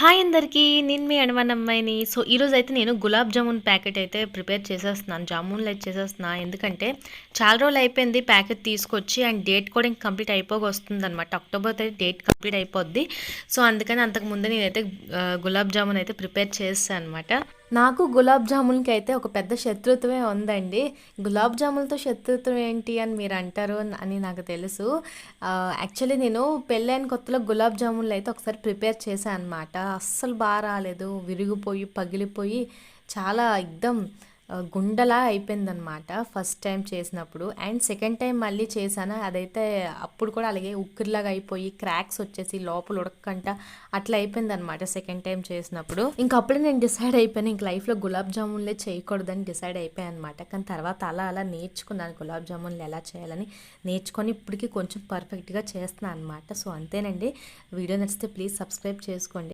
Hi అందరికీ నేను మీ అణవన్ అమ్మాయిని సో ఈరోజు అయితే నేను గులాబ్ జామున్ ప్యాకెట్ అయితే ప్రిపేర్ చేసేస్తున్నాను. జామున్లు అయితే చేసేస్తున్నా. ఎందుకంటే చాలా రోజులు అయిపోయింది ప్యాకెట్ తీసుకొచ్చి అండ్ డేట్ కూడా ఇంక కంప్లీట్ అయిపోగా వస్తుంది అనమాట అక్టోబర్ అయితే డేట్ కంప్లీట్ అయిపోద్ది. సో అందుకని అంతకుముందే నేనైతే గులాబ్ జామున్ అయితే ప్రిపేర్ చేస్తాను అనమాట నాకు గులాబ్ జామున్కి అయితే ఒక పెద్ద శత్రుత్వమే ఉందండి. గులాబ్ జామున్తో శత్రుత్వం ఏంటి అని మీరు అంటారు అని నాకు తెలుసు. యాక్చువల్లీ నేను పెళ్ళైన కొత్తలో గులాబ్ జామున్లు అయితే ఒకసారి ప్రిపేర్ చేశాను అనమాట అస్సలు బాగా రాలేదు. విరిగిపోయి పగిలిపోయి చాలా ఎక్దమ్ గుండలా అయిపోయిందనమాట ఫస్ట్ టైం చేసినప్పుడు. అండ్ సెకండ్ టైం మళ్ళీ చేశాను. అదైతే అప్పుడు కూడా అలాగే ఉక్కిరిలాగా అయిపోయి క్రాక్స్ వచ్చేసి లోపల ఉడకంట అట్లా అయిపోయిందనమాట సెకండ్ టైం చేసినప్పుడు. ఇంక అప్పుడే నేను డిసైడ్ అయిపోయాను ఇంక లైఫ్లో గులాబ్ జామున్లే చేయకూడదని డిసైడ్ అయిపోయాను అనమాట కానీ తర్వాత అలా అలా నేర్చుకున్నాను గులాబ్ జామున్లు ఎలా చేయాలని నేర్చుకొని ఇప్పటికీ కొంచెం పర్ఫెక్ట్గా చేస్తున్నాను అనమాట సో అంతేనండి. వీడియో నచ్చితే ప్లీజ్ సబ్స్క్రైబ్ చేసుకోండి.